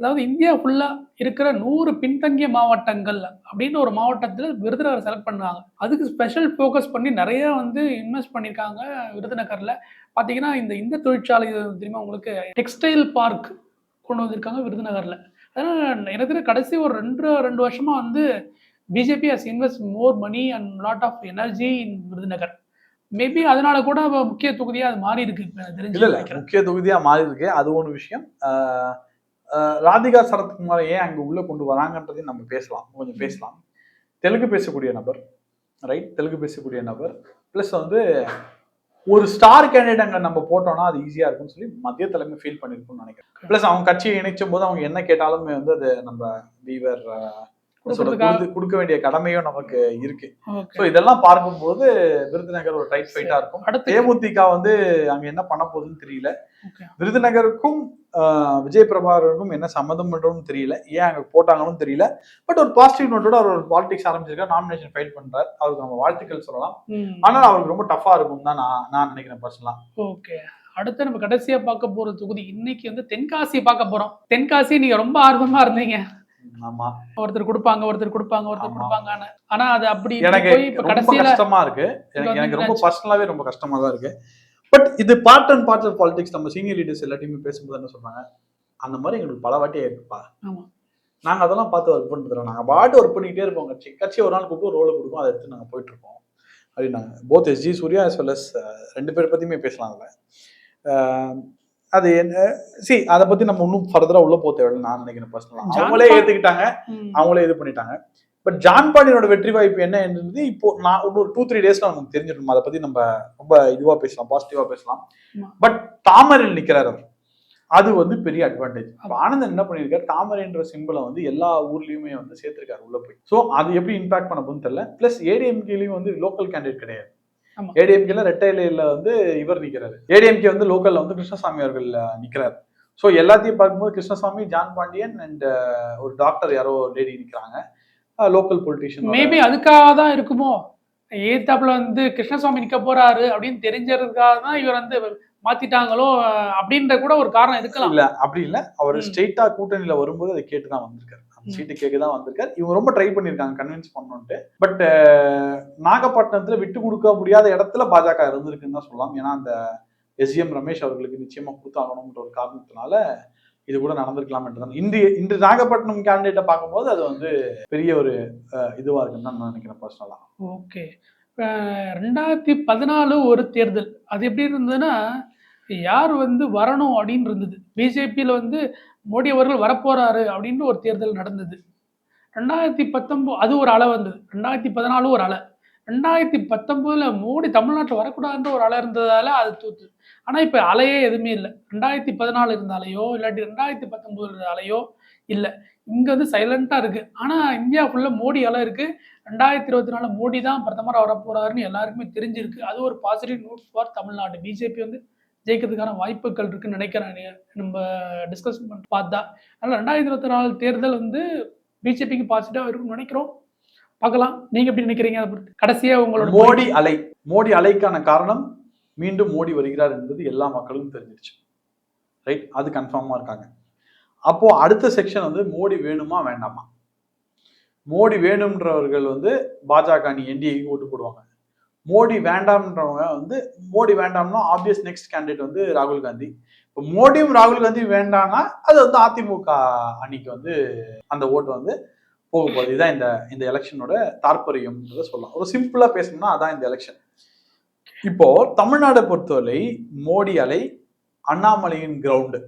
[SPEAKER 1] அதாவது இந்தியா ஃபுல்லாக இருக்கிற நூறு பின்தங்கிய மாவட்டங்கள் அப்படின்னு ஒரு மாவட்டத்தில் விருதுநகர் செலக்ட் பண்ணாங்க அதுக்கு ஸ்பெஷல் ஃபோக்கஸ் பண்ணி நிறைய வந்து இன்வெஸ்ட் பண்ணியிருக்காங்க விருதுநகரில். பார்த்தீங்கன்னா இந்த இந்த தொழிற்சாலை தெரியுமா உங்களுக்கு? டெக்ஸ்டைல் பார்க் கொண்டு வந்திருக்காங்க விருதுநகரில். அதனால் எனக்கு தெரிஞ்ச கடைசி ஒரு ரெண்டு ரெண்டு வருஷமாக வந்து BJP has invest more money and lot of energy in Virudhunagar. Maybe அதனால கூட முக்கிய தொகுதியா அது மாறி இருக்கு தெரிஞ்சு.
[SPEAKER 2] இல்ல இல்ல. முக்கிய தொகுதியா மாறி இருக்கு. அது ஒரு விஷயம். ராதிகா சரத்குமார் ஏன் அங்க உள்ள கொண்டு வராங்கன்றதையும் நம்ம பேசலாம். கொஞ்சம் பேசலாம். தெலுங்கு பேசக்கூடிய நபர் ரைட் தெலுங்கு பேசக்கூடிய நபர். ப்ளஸ் வந்து ஒரு ஸ்டார் கேண்டிடேட் அங்க நம்ம போட்டோம்னா அது ஈஸியா இருக்கும்னு சொல்லி மத்திய தலைமை ஃபீல் பண்ணிருக்கும்னு நினைக்கிறேன். ப்ளஸ் அவங்க கட்சியை இணைச்சும் போது அவங்க என்ன கேட்டாலுமே வந்து அது நம்ம வீவர் கொடுக்க வேண்டிய கடமையும் நமக்கு இருக்கு. ஸோ இதெல்லாம் பார்க்கும்போது விருதுநகர் ஒரு டைட் ஃபைட்டா இருக்கும்.
[SPEAKER 1] அடுத்து
[SPEAKER 2] தேமுதிக வந்து அங்க என்ன பண்ண போகுதுன்னு தெரியல. விருதுநகருக்கும் விஜய் பிரபாகருக்கும் என்ன சம்மதம் பண்றதுன்னு தெரியல. ஏன் அங்க போட்டாங்கன்னு தெரியல. பட் ஒரு பாசிட்டிவ் நோட்டோட அவர் ஒரு பாலிடிக்ஸ் ஆரம்பிச்சிருக்காரு. நாமினேஷன் ஃபைல் பண்றாரு. அவருக்கு நம்ம வாழ்த்துக்கள் சொல்லலாம். ஆனால் அவருக்கு ரொம்ப டஃபா இருக்கும் தான் நான் நான் நினைக்கிறேன் பர்சனலா
[SPEAKER 1] ஓகே. அடுத்து நம்ம கடைசியா பார்க்க போற தொகுதி இன்னைக்கு வந்து தென்காசி பார்க்க போறோம். தென்காசி நீங்க ரொம்ப ஆர்வமா இருந்தீங்க.
[SPEAKER 2] ஆமா.
[SPEAKER 1] ஒருத்தர் கொடுப்பாங்க ஒருத்தர் கொடுப்பாங்க ஒருத்தர்
[SPEAKER 2] ஆமா.
[SPEAKER 1] கொடுப்பாங்கன்னு. ஆனா அது அப்படி
[SPEAKER 2] எனக்கு ரொம்ப கஷ்டமா இருக்கு. எனக்கு ரொம்ப? பர்சனலாவே ரொம்ப கஷ்டமா தான் இருக்கு. பட் இது part and part of politics நம்ம சீனியர் லீடர்ஸ் எல்லாத்தையுமே பேசும்போது என்ன சொல்றாங்க? அந்த மாதிரி எங்களுக்கு பல வாட்டி இருக்குப்பா. நாங்க அதெல்லாம் பார்த்து ஒர்க் பண்றோம் நாங்க பாட்டு ஒர்க் பண்ணிக்கிட்டே இருப்போம். கட்சி கட்சி ஒரு நாள் கூப்பிட்டு ரோலை கொடுக்கும். அதை எடுத்து நாங்க போயிட்டு இருக்கோம். அப்படின்னாங்க. Both SG Surya as well as uh, ரெண்டு பேர் பத்தியுமே பேசலாம் அதுல. அது என்ன? சி அதை பத்தி நம்ம இன்னும் ஃபர்தரா உள்ள போக தேவையில்லை நான் நினைக்கிறேன் பர்சனலா
[SPEAKER 1] ஜான்
[SPEAKER 2] அவங்களே ஏத்துக்கிட்டாங்க. அவங்களே இது பண்ணிட்டாங்க. பட் ஜான் பாண்டியனோட வெற்றி வாய்ப்பு என்ன என்றது இப்போ நான் இன்னொரு டூ த்ரீ டேஸ்ல நமக்கு தெரிஞ்சிடும் அதை பத்தி நம்ம ரொம்ப இதுவா பேசலாம் பாசிட்டிவா பேசலாம். பட் தாமரையில் நிக்கிறார் அவர். அது வந்து பெரிய அட்வான்டேஜ் ஆனந்தன் என்ன பண்ணியிருக்காரு? தாமரைன்ற சிம்பிளை வந்து எல்லா ஊர்லயுமே வந்து சேர்த்திருக்காரு உள்ள போய். சோ அது எப்படி இம்பாக்ட் பண்ண போகுதுன்னு தெரியல. பிளஸ் ஏடிஎம்கேலயும் வந்து லோக்கல் கேண்டிடேட் கிடையாது. ஏடிஎம்கேல ரெட்டையில வந்து இவர் நிக்கிறாரு. ஏடிஎம்கே வந்து லோக்கல்ல வந்து கிருஷ்ணசாமி அவர்கள் நிக்கிறாரு. சோ எல்லாத்தையும் பார்க்கும்போது கிருஷ்ணசாமி ஜான் பாண்டியன் அண்ட் ஒரு டாக்டர் யாரோ லேடி நிக்கிறாங்க. லோக்கல் பொலிட்டிஷியன்
[SPEAKER 1] மேபி அதுக்காக தான் இருக்குமோ? ஏத்தாப்புல வந்து கிருஷ்ணசுவாமி நிக்க போறாரு அப்படின்னு தெரிஞ்சதுக்காக தான் இவர் வந்து மாத்திட்டாங்களோ அப்படின்ற கூட ஒரு காரணம் இருக்கலாம்.
[SPEAKER 2] இல்ல அப்படி இல்ல. அவர். ஸ்ட்ரெயிட்டா கூட்டணியில வரும்போது அதை கேட்டு தான் வந்திருக்காரு. சீட்டு கேட்க தான் வந்திருக்காரு. இவங்க ரொம்ப ட்ரை பண்ணிருக்காங்க கன்வின்ஸ் பண்ணணும்ட்டு பட் நாகப்பட்டினத்துல விட்டு கொடுக்க முடியாத இடத்துல பாஜக இருந்திருக்குன்னு தான் சொல்லலாம். ஏன்னா அந்த எஸ்எம் ரமேஷ் அவர்களுக்கு நிச்சயமா கொடுத்தாகணும்ன்ற ஒரு காரணத்தினால இது கூட நடந்திருக்கலாம் என்றுதான் இன்று இன்று நாகப்பட்டினம் கேண்டிடேட்டை பார்க்கும்போது அது வந்து பெரிய ஒரு அஹ், இதுவா இருக்குன்னு தான் நான் நினைக்கிறேன் பர்சனலா
[SPEAKER 1] ஓகே. ரெண்டாயிரத்தி பதினாலு ஒரு தேர்தல். அது எப்படி இருந்ததுன்னா யார் வந்து வரணும் அப்படின்னு இருந்தது. பிஜேபியில் வந்து மோடி அவர்கள் வரப்போறாரு அப்படின்னு ஒரு தேர்தல் நடந்தது. ரெண்டாயிரத்தி பத்தொம்போது அது ஒரு அலை வந்தது. ரெண்டாயிரத்தி பதினாலு ஒரு அலை. ரெண்டாயிரத்தி பத்தொம்போதில் மோடி தமிழ்நாட்டில் வரக்கூடாதுன்ற ஒரு அலை இருந்ததால அது தூத்து. ஆனால் இப்போ அலையே எதுவுமே இல்லை. ரெண்டாயிரத்தி பதினாலு இருந்த அலையோ இல்லாட்டி ரெண்டாயிரத்தி பத்தொம்போது இருந்த அலையோ இல்லை. இங்கே வந்து சைலண்ட்டாக இருக்குது ஆனால் இந்தியா ஃபுல்லாக மோடி அலை இருக்குது ரெண்டாயிரத்தி இருபத்தி நாலு மோடி தான் பிரதமராக வரப்போகிறாருன்னு எல்லாருக்குமே தெரிஞ்சிருக்கு. அது ஒரு positive news for Tamil Nadu. BJP வந்து ஜெயிக்கிறதுக்கான வாய்ப்புகள் இருக்குன்னு நினைக்கிறேன். நம்ம டிஸ்கஸ் பண்ணி பார்த்தா. அதனால் ரெண்டாயிரத்தி இருபத்தி நாலு தேர்தல் வந்து பிஜேபிக்கு பாசிட்டிவாக இருக்கும்னு நினைக்கிறோம். பார்க்கலாம். நீங்க எப்படி நினைக்கிறீங்க? அதை பொறுத்து கடைசியாக உங்களோட
[SPEAKER 2] மோடி அலை மோடி அலைக்கான காரணம் மீண்டும் மோடி வருகிறார் என்பது எல்லா மக்களும் தெரிஞ்சிருச்சு ரைட் அது கன்ஃபார்மாக இருக்காங்க. அப்போ அடுத்த செக்ஷன் வந்து மோடி வேணுமா வேண்டாமா? மோடி வேணும்ன்றவர்கள் வந்து பாஜக நீ என்டிஏக்கு ஓட்டு போடுவாங்க. மோடி வேண்டாம்ன்றவங்க வந்து மோடி வேண்டாம்னா ஆப்வியஸ் நெக்ஸ்ட் கேண்டிடேட் வந்து ராகுல் காந்தி. இப்போ மோடியும் ராகுல் காந்தி வேண்டாம்னா அது வந்து அதிமுக அணிக்கு வந்து அந்த ஓட்டு வந்து போக போகுது. இதுதான் இந்த இந்த எலெக்ஷனோட தாற்பயம்ன்றத சொல்லலாம். ஒரு சிம்பிளா பேசணும்னா அதான் இந்த எலெக்ஷன் இப்போ தமிழ்நாடை பொறுத்தவரை மோடி அலை அண்ணாமலையின் கிரவுண்டு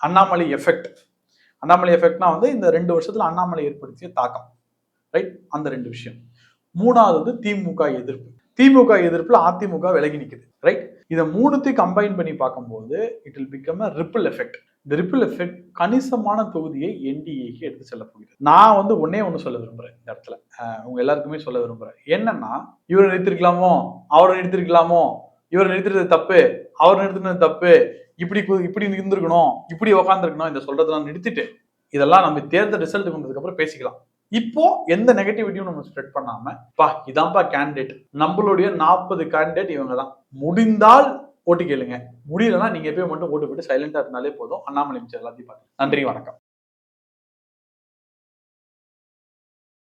[SPEAKER 2] அண்ணாமலை எஃபெக்ட் அண்ணாமலை எஃபெக்ட்னா வந்து இந்த ரெண்டு வருஷத்துல அண்ணாமலை ஏற்படுத்திய தாக்கம். ரைட் அந்த ரெண்டு விஷயம். மூணாவது வந்து திமுக எதிர்ப்பு. திமுக எதிர்ப்பில் அதிமுக விலகி நிற்குது ரைட் இதை மூணுத்தையும் கம்பைன் பண்ணி பார்க்கும்போது it will become a ripple effect இந்த ரிப்பிள் எஃபெக்ட் கணிசமான தொகுதியை என்டிஏக்கு எடுத்து செல்ல போகுது நான் வந்து ஒன்னே ஒன்று சொல்ல விரும்புகிறேன் இந்த இடத்துல. உங்க எல்லாருக்குமே சொல்ல விரும்புகிறேன் என்னன்னா இவரை நிறுத்திருக்கலாமோ? அவரை நிறுத்திருக்கலாமோ? இவரை நிறுத்துறது தப்பு. அவர் நிறுத்தினது தப்பு. இப்படி கு- இப்படி இருந்திருக்கணும். இப்படி உக்காந்துருக்கணும். இந்த சொல்றதெல்லாம் நிறுத்திட்டு இதெல்லாம் நம்ம தேர்தல் ரிசல்ட் வந்ததுக்கு அப்புறம் பேசிக்கலாம். இப்போ எந்த நெகட்டிவிட்டியும் நம்ம ஸ்ப்ரெட் பண்ணாம பா இதான்ப்பா கேண்டிடேட் நம்மளுடைய நாற்பது கேண்டிடேட் இவங்க தான் முடிந்தால் ஓட்டு கேளுங்க. முடியலன்னா நீங்க எப்பயும் மட்டும் ஓட்டு போட்டு சைலண்டா இருந்தாலே போதும். அண்ணாமலை மிச்சம் எல்லாத்தையும் பாருங்க நன்றி வணக்கம்.